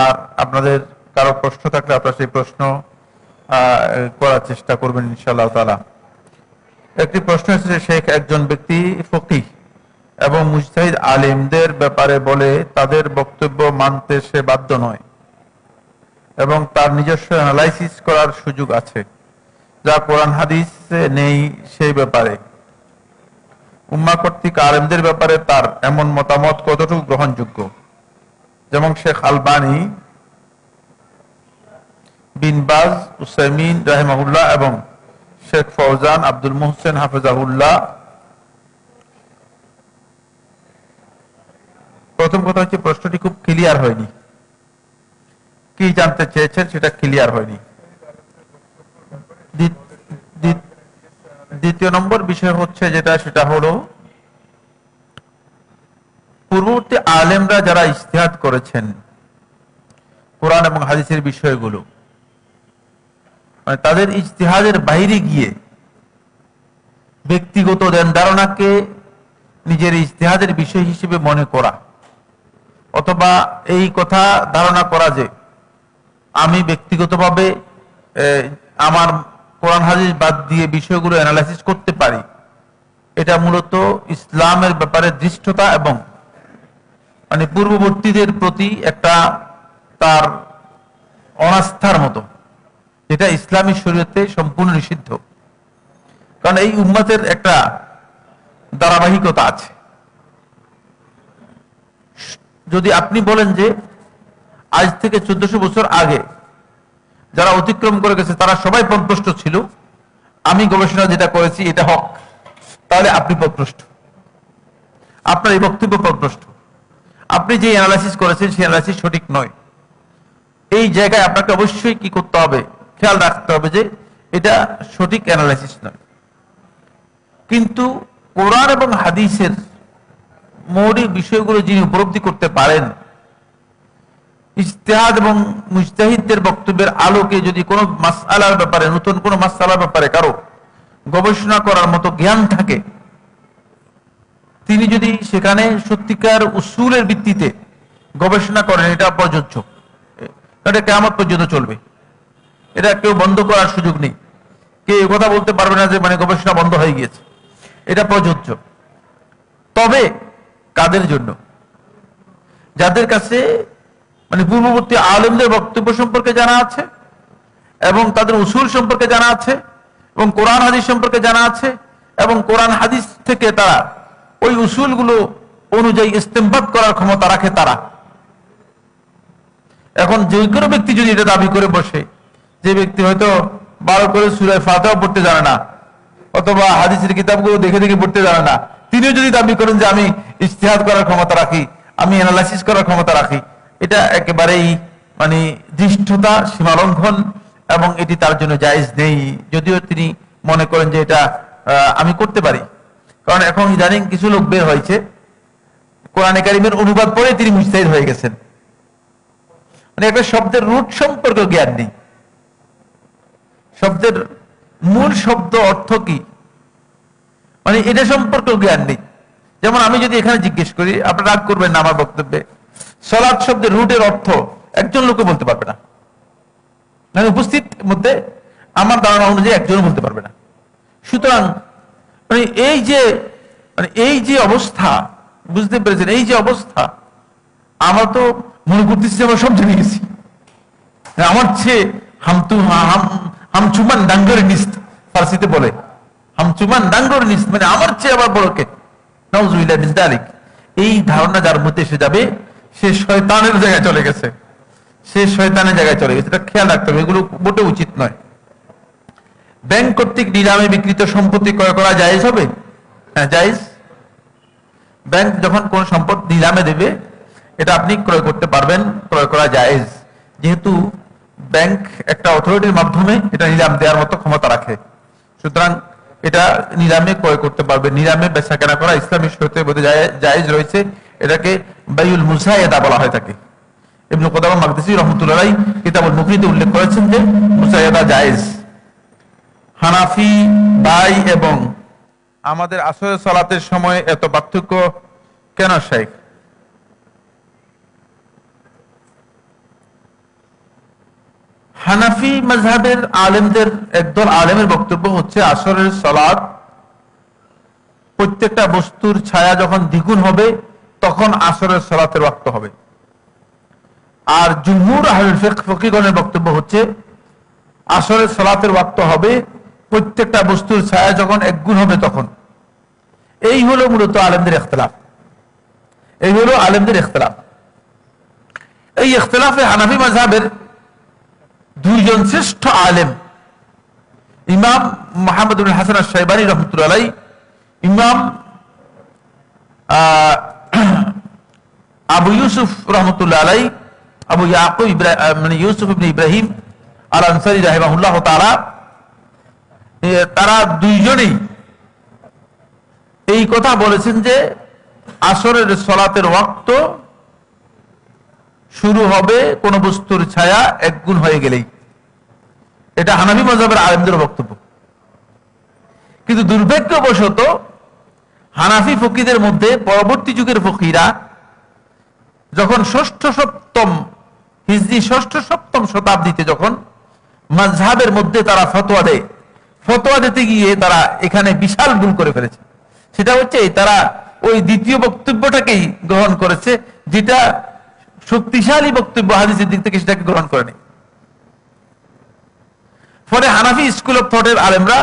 আর আপনাদের কারও প্রশ্ন থাকলে আপনারা সেই প্রশ্ন করার চেষ্টা করবেন ইনশাআল্লাহ তাআলা। একটি প্রশ্ন এসেছে শেখ একজন ব্যক্তি ফকিহ এবং মুজতাহিদ আলিমদের ব্যাপারে বলে তাদের বক্তব্য মানতে সে বাধ্য নয় এবং তার নিজস্ব অ্যানালাইসিস করার সুযোগ আছে, যা কোরআন হাদিসে নেই সেই ব্যাপারে। উম্মা কর্তৃক আলেমদের ব্যাপারে তার এমন মতামত কতটুকু গ্রহণযোগ্য? যেমন শেখ আলবানি বিনবাজ উসাইমিন রাহেমাহুল্লাহ এবং শেখ ফৌজান আব্দুল মোহসেন হাফেজাহুল্লাহ। প্রথম কথা হচ্ছে প্রশ্নটি খুব ক্লিয়ার হয়নি। কি জানতে চেয়েছেন সেটা ক্লিয়ার হয়নি। দ্বি- দ্বি- দ্বিতীয় নম্বর বিষয় হচ্ছে যেটা, সেটা হলো পূর্ববর্তী আলেমরা যারা ইস্তেহাদ করেছেন, কোরআন এবং হাদিসের বিষয়গুলো মানে তাদের ইজতিহাদের বাইরে গিয়ে ব্যক্তিগত ধ্যান ধারণাকে নিজের ইজতিহাদের বিষয় হিসেবে মনে করা, অথবা এই কথা ধারণা করা যে আমি ব্যক্তিগতভাবে আমার কোরআন হাদিস বাদ দিয়ে বিষয়গুলো অ্যানালাইসিস করতে পারি, এটা মূলত ইসলামের ব্যাপারে দৃষ্টতা এবং মানে পূর্ববর্তীদের প্রতি একটা তার অনাস্থার মতো, যেটা ইসলামী শরীয়তে সম্পূর্ণ নিষিদ্ধ। কারণ এই উম্মতের একটা ধারাবাহিকতা আছে। যদি আপনি বলেন যে আজ থেকে চোদ্দশো বছর আগে যারা অতিক্রম করে গেছে, তারা সবাই পদভ্রষ্ট ছিল। আমি গবেষণা যেটা করেছি, এটা হক। তাহলে আপনি পদভ্রষ্ট। আপনার এই বক্তব্য পদভ্রষ্ট। আপনি যে অ্যানালাইসিস করেছেন, সেই অ্যানালাইসিস সঠিক নয়। এই জায়গায় আপনাকে অবশ্যই কি করতে হবে? খেয়াল রাখতে হবে যে এটা সঠিক অ্যানালাইসিস নয়। কিন্তু কোরআন এবং হাদিসের মৌলিক বিষয়গুলো যিনি উপলব্ধি করতে পারেন, ইজতেহাদ এবং মুজতাহিদদের বক্তব্যের আলোকে যদি কোনো মাসালার ব্যাপারে, নতুন কোনো মাসালার ব্যাপারে কারও গবেষণা করার মতো জ্ঞান থাকে তিনি যদি সেখানে সত্যিকার উসুলের ভিত্তিতে গবেষণা করেন, এটা প্রযোজ্য এটা কেমন পর্যন্ত চলবে। এটা কেউ বন্ধ করার সুযোগ নেই। এ কথা বলতে পারবে না যে মানে গবেষণা বন্ধ হয়ে গিয়েছে। এটা প্রযোজ্য। তবে কাদের জন্য? যাদের কাছে মানে পূর্ববর্তী আলেমদের বক্তব্য সম্পর্কে জানা আছে, এবং তাদের উসুল সম্পর্কে জানা আছে, এবং কোরআন হাদিস সম্পর্কে জানা আছে, এবং কোরআন হাদিস থেকে তারা ওই উসুলগুলো অনুযায়ী ইস্তেমবাদ করার ক্ষমতা রাখে তারা। এখন যে কোনো ব্যক্তি যদি এটা দাবি করে বসে, যে ব্যক্তি হয়তো বারো করে সুরায় ফাতাও পড়তে জানে না, অথবা হাদিসের কিতাবগুলো দেখে দেখে পড়তে জানে না, তিনিও যদি দাবি করেন যে আমি ইস্তেহাদ করার ক্ষমতা রাখি, আমি অ্যানালাইসিস করার ক্ষমতা রাখি, এটা একেবারেই মানে দৃষ্টতা সীমালঙ্ঘন, এবং এটি তার জন্য জায়েজ নেই। যদিও তিনি মনে করেন যে এটা আমি করতে পারি। কারণ এখন ইদানিং কিছু লোক বের হয়েছে। কোরআনে কারিমের অনুবাদ পড়ে তিনি মুস্তাহিদ হয়ে গেছেন। মানে একটা শব্দের রুট সম্পর্কে জ্ঞান নেই। শব্দের মূল শব্দ অর্থ কি? মানে এটা সম্পর্কেও জ্ঞান নেই। যেমন আমি যদি এখানে জিজ্ঞেস করি আপনারা রাগ করবেন না আমার বক্তব্যে। সলাদ শব্দের রুটের অর্থ একজন লোকে বলতে পারবে না। মানে উপস্থিত মধ্যে আমার ধারণা অনুযায়ী একজনও বলতে পারবে না। সুতরাং মানে এই যে মানে এই যে অবস্থা, বুঝতে পেরেছেন? এই যে অবস্থা, আমার তো মনে করতেছি আমরা সব জেনে গেছি। আমার চেয়ে হামতু হাম হামচুমান ডাঙ্গরে নিস্ত, ফার্সিতে বলে। হামচুমান ডাঙ্গরে নিস্ত মানে আমার চেয়ে আবার বড় কে? মিন যালিক। এই ধারণা যার মধ্যে এসে যাবে, সে শয়তানের জায়গায় চলে গেছে। সে শয়তানের জায়গায় চলে গেছে। এটা খেয়াল রাখতে হবে, এগুলো মোটে উচিত নয়। ব্যাংক কর্তৃক নিলামে বিকৃত সম্পত্তি ক্রয় করা জায়েজ হবে? হ্যাঁ জায়েজ। ব্যাংক যখন কোন সম্পদ নিলামে দেবে, এটা আপনি ক্রয় করতে পারবেন, ক্রয় করা জায়েজ। যেহেতু ব্যাংক একটা অথরিটির মাধ্যমে এটা নিলাম দেওয়ার মতো ক্ষমতা রাখে। সুতরাং এটা নিলামে ক্রয় করতে পারবে। নিলামে বেচা কেনা করা ইসলামী শরীয়তের মধ্যে জায়ে- জায়েজ রয়েছে। এটাকে বায়ুল মুসাইয়েদা বলা হয় থাকে। ইবনে কোদামা মাকদিসি রহমতুল্লাহ কিতাবুল মুফরিদে উল্লেখ করেছেন যে মুসাইয়েদা জায়েজ। হানাফি বাই এবং আমাদের আসরে সালাতের সময় এত পার্থক্য কেন শেখ? হানাফি mazhabের আলেমদের, একদল আলেমের বক্তব্য হচ্ছে আসরের সলাদ প্রত্যেকটা বস্তুর ছায়া যখন দ্বিগুণ হবে, তখন আসরের সলাতের ওয়াক্ত হবে। আর আহলুল ফিকহ ফকিগণের বক্তব্য হচ্ছে, আসরের সলাতের ওয়াক্ত হবে প্রত্যেকটা বস্তুর ছায়া যখন একগুণ হবে তখন। এই হলো মূলত আলেমদের ইখতলাফ। এই হলো আলেমদের ইখতলাফ। এই ইখতলাফে হানাফি মাযহাবের দুইজন শ্রেষ্ঠ আলেম ইমাম মোহাম্মদ হাসান সাইবানী রহমতুল্লাহ ইমাম আবু ইউসুফ রহমতুল্লাহ আলাই আবু ইয়াকুব ইব্রা- আহ, মানে ইউসুফ ইবনে ইব্রাহিম আল আনসারি রাহিমাহুল্লাহ এ, তারা দুইজনেই এই কথা বলেছেন যে আসরের সলাতের ওয়াক্ত শুরু হবে কোন বস্তুর ছায়া এক গুণ হয়ে গেলেই। এটা হানাবি মজাবের আলেমদের বক্তব্য। কিন্তু দুর্ভাগ্যবশত হানাফি ফকিদের মধ্যে পরবর্তী যুগের ফকিরা যখন ষষ্ঠ সপ্তম হিজরি ষষ্ঠ সপ্তম শতাব্দীতে যখন মাঝহাবের মধ্যে তারা ফতোয়া দেয় ফতোয়া দিতে গিয়ে তারা এখানে বিশাল ভুল করে ফেলেছে। সেটা হচ্ছে তারা ওই দ্বিতীয় বক্তব্যটাকেই গ্রহণ করেছে, যেটা শক্তিশালী বক্তব্য হাদিসের দিক থেকে সেটাকে গ্রহণ করেনি। ফলে হানাফি স্কুল অফ থটের আলেমরা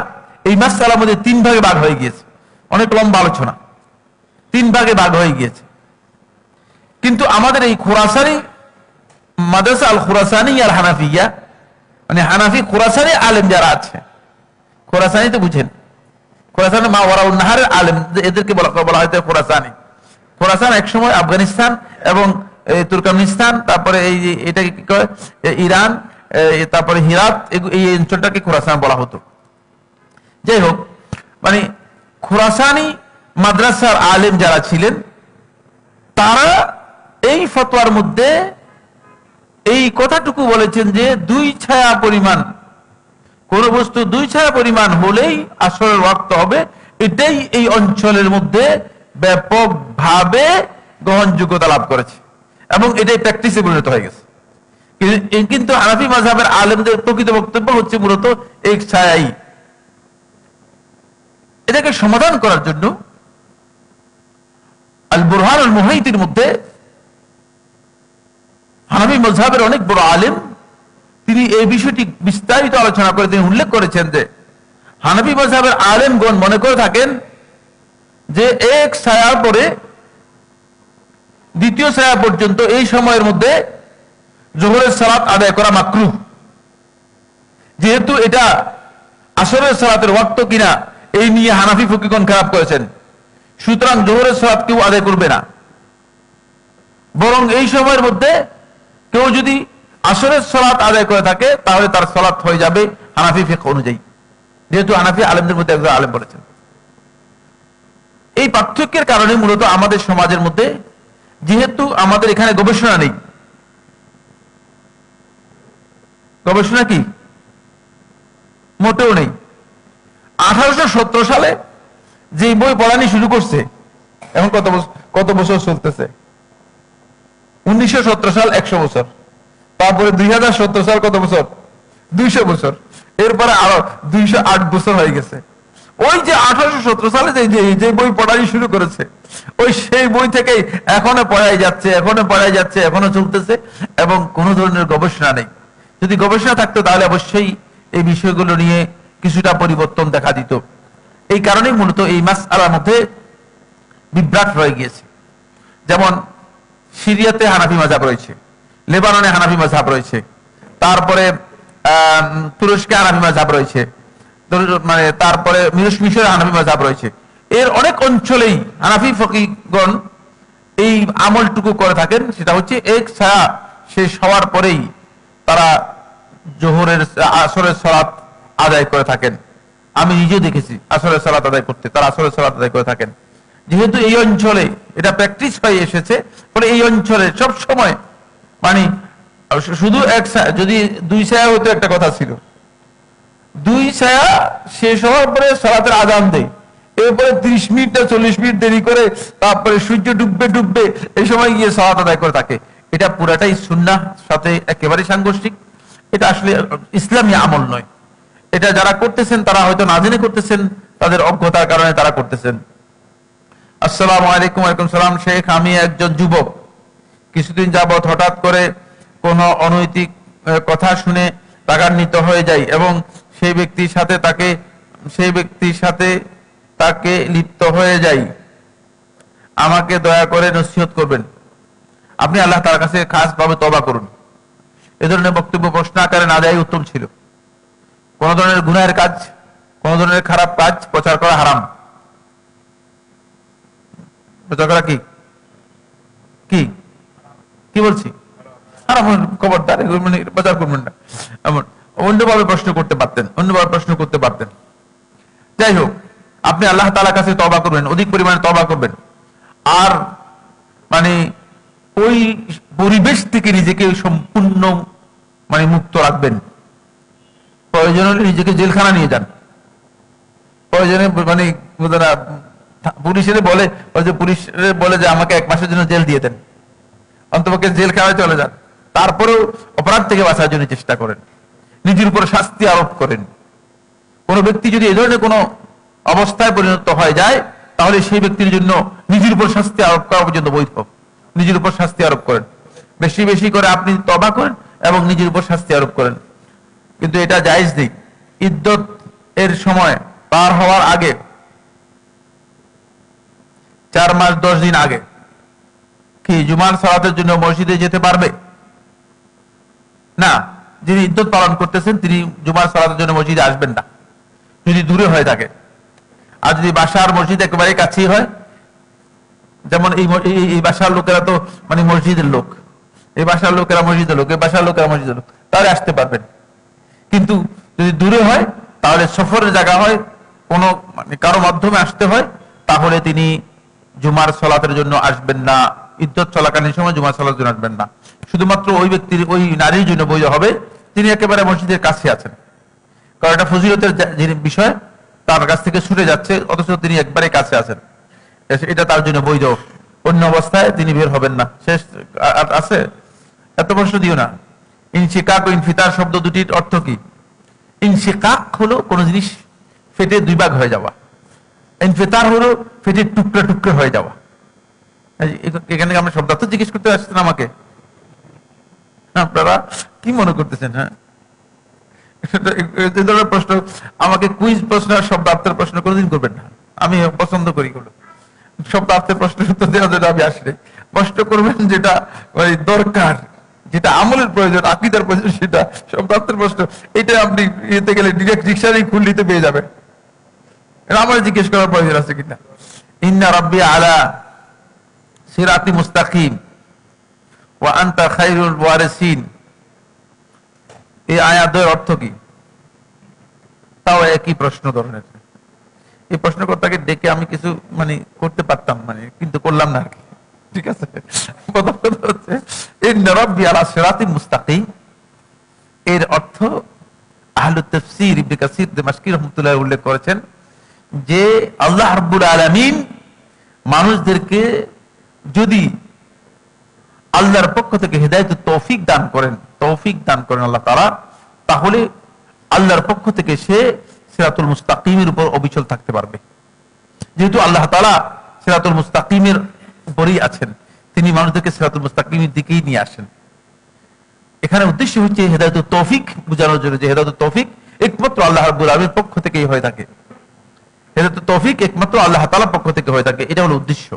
এই মাস মাসালার মধ্যে তিন ভাগে ভাগ হয়ে গিয়েছে। অনেক লম্বা আলোচনা। তিন ভাগে ভাগ হয়ে গিয়েছে। কিন্তু আমাদের এই খোরাসানি, মাদ্রাসা আল খোরাসানি আর হানাফিয়া মানে হানাফি খোরাসানি আলেম যারা আছে খোরাসানি তো বুঝেন। খোরাসান মা ওয়ারাউল নাহারের আলেম এদেরকে বলা হয় খোরাসানি। খোরাসান একসময় আফগানিস্তান এবং তুর্কমেনিস্তান তারপরে এই এটাকে কি কয়? ইরান তারপরে হিরাত এই অঞ্চলটাকে খোরাসান বলা হতো। যাই হোক মানে খোরাসানি মাদ্রাসার আলেম যারা ছিলেন, তারা এই ফতোয়ার মধ্যে এই কথাটুকু বলেছেন যে দুই ছায়া পরিমাণ কোন বস্তু দুই ছায়া পরিমাণ হলেই আসরের ওয়াক্ত হবে। এটাই এই অঞ্চলের মধ্যে ব্যাপকভাবে গ্রহণযোগ্যতা লাভ করেছে এবং এটাই প্র্যাকটিসে পরিণত হয়ে গেছে। কিন্তু- হানাফি মাযহাবের আলেমদের প্রকৃত বক্তব্য হচ্ছে মূলত এক ছায়াই। এটাকে সমাধান করার জন্য আল বুরহান আল মুহাইতির মধ্যে হানাফি মজহাবের অনেক বড় আলেম তিনি এই বিষয়টি বিস্তারিত আলোচনা করে তিনি উল্লেখ করেছেন যে, হানাফি মজহাবের আলেমগণ মনে করে থাকেন যে এক ছায়ার পরে দ্বিতীয় ছায়া পর্যন্ত এই সময়ের মধ্যে জোহরের সালাত আদায় করা মাকরু যেহেতু এটা আসরের সালাতের ওয়াক্ত কিনা, এই নিয়ে হানাফি ফকিগণ খারাপ করেছেন। সুতরাং জোহরের সালাত কেউ আদায় করবে না। বরং এই সময়ের মধ্যে কেউ যদি আসরের সলাৎ আদায় করে থাকে, তাহলে তার সলাৎ হয়ে যাবে হানাফি ফিক অনুযায়ী। যেহেতু হানাফি আলেমদের মধ্যে একজন আলেম বলেছেন। এই পার্থক্যের কারণে মূলত আমাদের সমাজের মধ্যে যেহেতু আমাদের এখানে গবেষণা নেই। গবেষণা কি? মোটেও নেই। আঠারোশো সতেরো সালে যে বই পড়ানি শুরু করছে, এখন কত বছর কত বছর চলতেছে? উনিশশো সতেরো সাল একশো বছর। তারপরে দুই হাজার সত্তর সাল কত বছর? দুইশো বছর। এরপরে আরও দুইশো আট বছর হয়ে গেছে। ওই যে আঠারোশো সতেরো সালে যে যে- বই পড়াই শুরু করেছে, ওই সেই বই থেকেই এখনও পড়াই যাচ্ছে, এখনও পড়াই যাচ্ছে, এখনও চলতেছে এবং কোনো ধরনের গবেষণা নেই। যদি গবেষণা থাকতো তাহলে অবশ্যই এই বিষয়গুলো নিয়ে কিছুটা পরিবর্তন দেখা দিত। এই কারণেই মূলত এই মাস আলার মধ্যে বিভ্রাট রয়ে গিয়েছে। যেমন সিরিয়াতে হানাফি মাঝাব রয়েছে। লেবাননে হানাফি মাঝাব রয়েছে। তারপরে তুরস্কে হানাফি মাঝাব রয়েছে। মানে তারপরে মিশরে হানাফি মাঝাব রয়েছে। এর অনেক অঞ্চলেই হানাফি ফকিগণ এই আমলটুকু করে থাকেন। সেটা হচ্ছে এক ছায়া শেষ হওয়ার পরেই তারা জোহরের আসরের সালাত আদায় করে থাকেন। আমি নিজে দেখেছি আসরের সালাত আদায় করতে। তারা আসরের সালাত আদায় করে থাকেন। যেহেতু এই অঞ্চলে এটা প্র্যাকটিস হয়ে এসেছে, ফলে এই অঞ্চলে সব সময় মানে শুধু এক যদি দুই ছায়া হতো একটা কথা ছিল। দুই ছায়া শেষ হওয়ার পরে সালাতের আজান দেয়। এরপরে ত্রিশ মিনিট না চল্লিশ মিনিট দেরি করে তারপরে সূর্য ডুববে ডুববে এই সময় গিয়ে সালাত আদায় করে থাকে। এটা পুরাটাই সুন্নাহ, সাথে একেবারে সাংঘর্ষিক। এটা আসলে ইসলামী আমল নয়। এটা যারা করতেছেন, তারা হয়তো না জেনে করতেছেন, তাদের অজ্ঞতার কারণে তারা করতেছেন। আসসালামু আলাইকুম আলাইকুম সালাম, শেখ, আমি একজন যুবক। কিছুদিন যাবৎ হঠাৎ করে কোনো অনৈতিক কথা শুনে রাগান্বিত হয়ে যাই এবং সেই ব্যক্তির সাথে তাকে, সেই ব্যক্তির সাথে তাকে লিপ্ত হয়ে যাই। আমাকে দয়া করে নসিহত করবেন। আপনি আল্লাহ তার কাছে খাস ভাবে তবা করুন। এ ধরনের বক্তব্য প্রশ্ন আকারে না দেয় উত্তম ছিল। কোন ধরনের গুনাহের কাজ, কোন ধরনের খারাপ কাজ প্রচার করা হারাম। প্রচার করা কি? কি? কি বলছি? খবরদার প্রচার করবেন না এমন, অন্যভাবে প্রশ্ন করতে পারতেন, অন্যভাবে প্রশ্ন করতে পারতেন। যাই হোক, আপনি আল্লাহ তালার কাছে তবা করবেন, অধিক পরিমাণে তবা করবেন। আর মানে ওই পরিবেশ থেকে নিজেকে সম্পূর্ণ মানে মুক্ত রাখবেন। প্রয়োজন হলে নিজেকে জেলখানা নিয়ে যান। প্রয়োজনে মানে পুলিশের বলে, ওই যে পুলিশ বলে যে আমাকে এক মাসের জন্য জেল দিয়ে দেন। অন্তপক্ষে জেল জেলখানায় চলে যান। তারপরেও অপরাধ থেকে বাঁচার জন্য চেষ্টা করেন। নিজের উপর শাস্তি আরোপ করেন। কোন ব্যক্তি যদি এই ধরনের কোনো অবস্থায় পরিণত হয়ে যায়, তাহলে সেই ব্যক্তির জন্য নিজের উপর শাস্তি আরোপ করা পর্যন্ত বৈধ। নিজের উপর শাস্তি আরোপ করেন। বেশি বেশি করে আপনি তবা করেন এবং নিজের উপর শাস্তি আরোপ করেন। কিন্তু এটা জায়েজ নেই। ইদ্যত এর সময় পার হওয়ার আগে, চার মাস দশ দিন আগে কি জুমার সালাতের জন্য মসজিদে যেতে পারবে? না, যিনি ইদ্যত পালন করতেছেন, তিনি জুমার সালাতের জন্য মসজিদে আসবেন না। যদি দূরে হয়ে থাকে। আর যদি বাসার মসজিদ একেবারে কাছেই হয়, যেমন এই- এই বাসার লোকেরা তো মানে মসজিদের লোক। এই বাসার লোকেরা মসজিদের লোক, এই বাসার লোকেরা মসজিদের লোক, তাহলে আসতে পারবেন। কিন্তু যদি দূরে হয়, তাহলে সফরের জায়গা হয়, কোনো মানে কারও মাধ্যমে আসতে হয়, তাহলে তিনি জুমার সলাতের জন্য আসবেন না। ইদ্যত চলাকালীন সময় জুমার সলাতের জন্য আসবেন না। শুধুমাত্র ওই ব্যক্তির, ওই নারীর জন্য বৈধ হবে, তিনি একেবারে মসজিদের কাছে আছেন। কারণ এটা ফজিলতের বিষয়, তার কাছ থেকে ছুটে যাচ্ছে, অথচ তিনি একবারে কাছে আছেন। এটা তার জন্য বৈধ। অন্য অবস্থায় তিনি বের হবেন না। শেষ আছে? এত প্রশ্ন দিও না। ইনশিকাক ও ইনফিতার শব্দ দুটির অর্থ কি? ইনশিকাক হলো কোন জিনিস ফেটে দুই ভাগ হয়ে যাওয়া। ইনফিতার হলো ফেটে টুকরা টুকরা হয়ে যাওয়া। এখানে আমরা শব্দার্থ জিজ্ঞেস করতে আসছেন আমাকে। আপনারা কি মনে করতেছেন হ্যাঁ? ধরনের প্রশ্ন, আমাকে কুইজ প্রশ্ন আর শব্দার্থের প্রশ্ন কোনোদিন করবেন না। আমি পছন্দ করি গুলো শব্দার্থের প্রশ্ন উত্তর দেওয়ার জন্য আমি আসলে প্রশ্ন করবেন যেটা ওই দরকার, যেটা আমলের প্রয়োজন আকিদার প্রয়োজন, সেটা শব্দার্থের প্রশ্ন। এটা আপনি ইয়েতে গেলে ডিরেক্ট ডিকশনারি খুললিতে পেয়ে যাবেন। আমার জিজ্ঞেস করার প্রয়োজন আছে কিনা? ইন্না রাব্বি আলা সিরাতি মুস্তাকিম। ওয়া খাইরুল এই অর্থ কি? তাও একই প্রশ্ন ধরনের এই প্রশ্নকর্তাকে ডেকে আমি কিছু মানে করতে পারতাম মানে কিন্তু করলাম না ঠিক আছে? হচ্ছে এই নরব্বি আলা সিরাতি মুস্তাকিম। এর অর্থ, আহলু তাফসীর ইবনে রাহমাতুল্লাহ উল্লেখ করেছেন যে, আল্লাহ রাব্বুল আলামিন মানুষদেরকে যদি আল্লাহর পক্ষ থেকে হেদায়ত তৌফিক দান করেন, তৌফিক দান করেন আল্লাহ তারা তাহলে আল্লাহর পক্ষ থেকে সে সিরাতুল মুস্তাকিমের উপর অবিচল থাকতে পারবে। যেহেতু আল্লাহ তালা সিরাতুল মুস্তাকিমের উপরেই আছেন, তিনি মানুষদেরকে সিরাতুল মুস্তাকিমের দিকেই নিয়ে আসেন। এখানে উদ্দেশ্য হচ্ছে হেদায়ত তৌফিক বোঝানোর জন্য যে হেদায়ত তৌফিক একমাত্র আল্লাহ রাব্বুল আলমীর পক্ষ থেকেই হয়ে থাকে। হেদায়ত তৌফিক একমাত্র আল্লাহ তালার পক্ষ থেকে হয়ে থাকে, এটা হলো উদ্দেশ্য।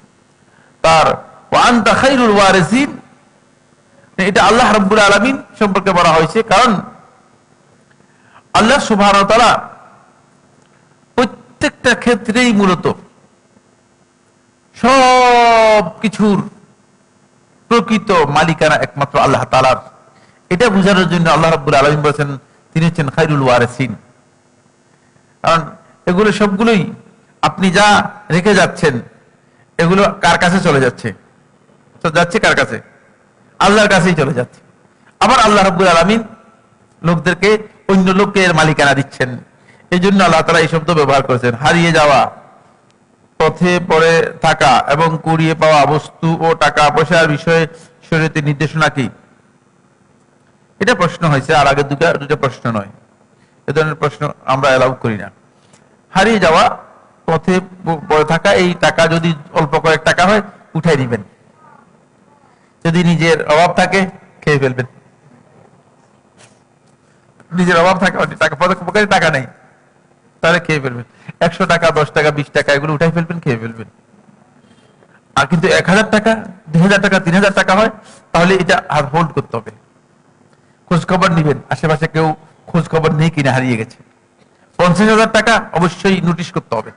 তার ওয়ান্তা খাইরুল ওয়ারিসিন। এটা আল্লাহ রাব্বুল আলামিন সম্পর্কে বলা হয়েছে, কারণ আল্লাহ সুবহানাহু ওয়া তাআলা প্রত্যেকটা ক্ষেত্রেই মূলত সব কিছুর প্রকৃত মালিকানা একমাত্র আল্লাহ তাআলার। এটা বোঝানোর জন্য আল্লাহ রাব্বুল আলামিন বলেছেন, তিনি হচ্ছেন খাইরুল ওয়ারিসিন। কারণ এগুলো সবগুলোই আপনি যা রেখে যাচ্ছেন এগুলো কার কাছে চলে যাচ্ছে? যাচ্ছে কার কাছে? আল্লাহর কাছেই চলে যাচ্ছে। আবার আল্লাহ রাব্বুল আলামিন লোকদেরকে অন্য লোকের মালিকানা দিচ্ছেন। এই জন্য আল্লাহ তারা এই শব্দ ব্যবহার করেছেন, হারিয়ে যাওয়া, পথে পড়ে থাকা এবং কুড়িয়ে পাওয়া বস্তু ও টাকা পয়সার বিষয়ে শরীয়তের নির্দেশনা কি? এটা প্রশ্ন হয়েছে, আর আগে দুটা দুটা প্রশ্ন নয়। এ ধরনের প্রশ্ন আমরা অ্যালাউ করি না। হারিয়ে যাওয়া পথে পড়ে থাকা, এই টাকা যদি অল্প কয়েক টাকা হয়, উঠাই দিবেন। যদি নিজের অভাব থাকে, খেয়ে ফেলবেন। নিজের অভাব থাকে টাকা টাকা নেই, তাহলে খেয়ে ফেলবেন। একশো টাকা, দশ টাকা, বিশ টাকা, এগুলো উঠাই ফেলবেন, খেয়ে ফেলবেন। আর কিন্তু এক হাজার টাকা দুই হাজার টাকা, তিন হাজার টাকা হয়, তাহলে এটা আর হোল্ড করতে হবে। খোঁজ খবর নিবেন। আশেপাশে কেউ খোঁজ খবর নেই কিনা, হারিয়ে গেছে। পঞ্চাশ হাজার টাকা অবশ্যই নোটিশ করতে হবে।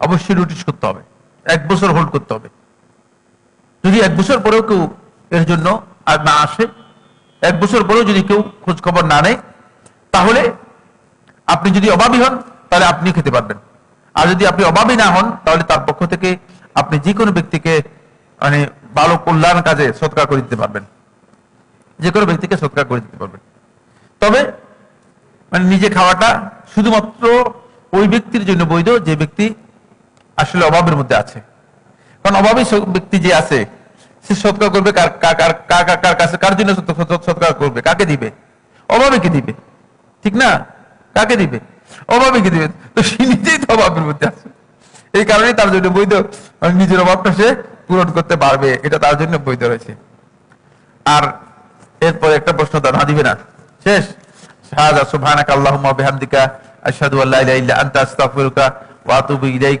অবশ্যই নোটিশ করতে হবে। এক বছর হোল্ড করতে হবে। যদি এক বছর পরেও কেউ এর জন্য আর না আসে, এক বছর পরেও যদি কেউ খোঁজ খবর না নেয়, তাহলে আপনি যদি অভাবী হন, তাহলে আপনি খেতে পারবেন। আর যদি আপনি অভাবী না হন, তাহলে তার পক্ষ থেকে আপনি যে কোনো ব্যক্তিকে মানে ভালো কল্যাণ কাজে সৎকার করে দিতে পারবেন। যে কোনো ব্যক্তিকে সৎকার করে দিতে পারবেন। তবে মানে নিজে খাওয়াটা শুধুমাত্র ওই ব্যক্তির জন্য বৈধ, যে ব্যক্তি আসলে অভাবের মধ্যে আছে। কারণ অভাবী ব্যক্তি যে আছে, সে সৎকার করবে, কার কার কাছে কার জন্য সৎ- সৎ- সৎকার করবে? কাকে দিবে? অভাবে কি দিবে? ঠিক না? কাকে দিবে? অভাবে কি দিবে? তো সে নিজেই তো অভাবের মধ্যে আছে। এই কারণে তার জন্য বৈধ। মানে নিজের অভাবটা সে পূরণ করতে পারবে। এটা তার জন্য বৈধ রয়েছে। আর এরপর একটা প্রশ্ন তার না দিবে না। শেষ। শাহাদা সুবহানাকা আল্লাহুম্মা বিহামদিকা আশহাদু আল্লা ইলাহা ইল্লা আনতা ইলাইক।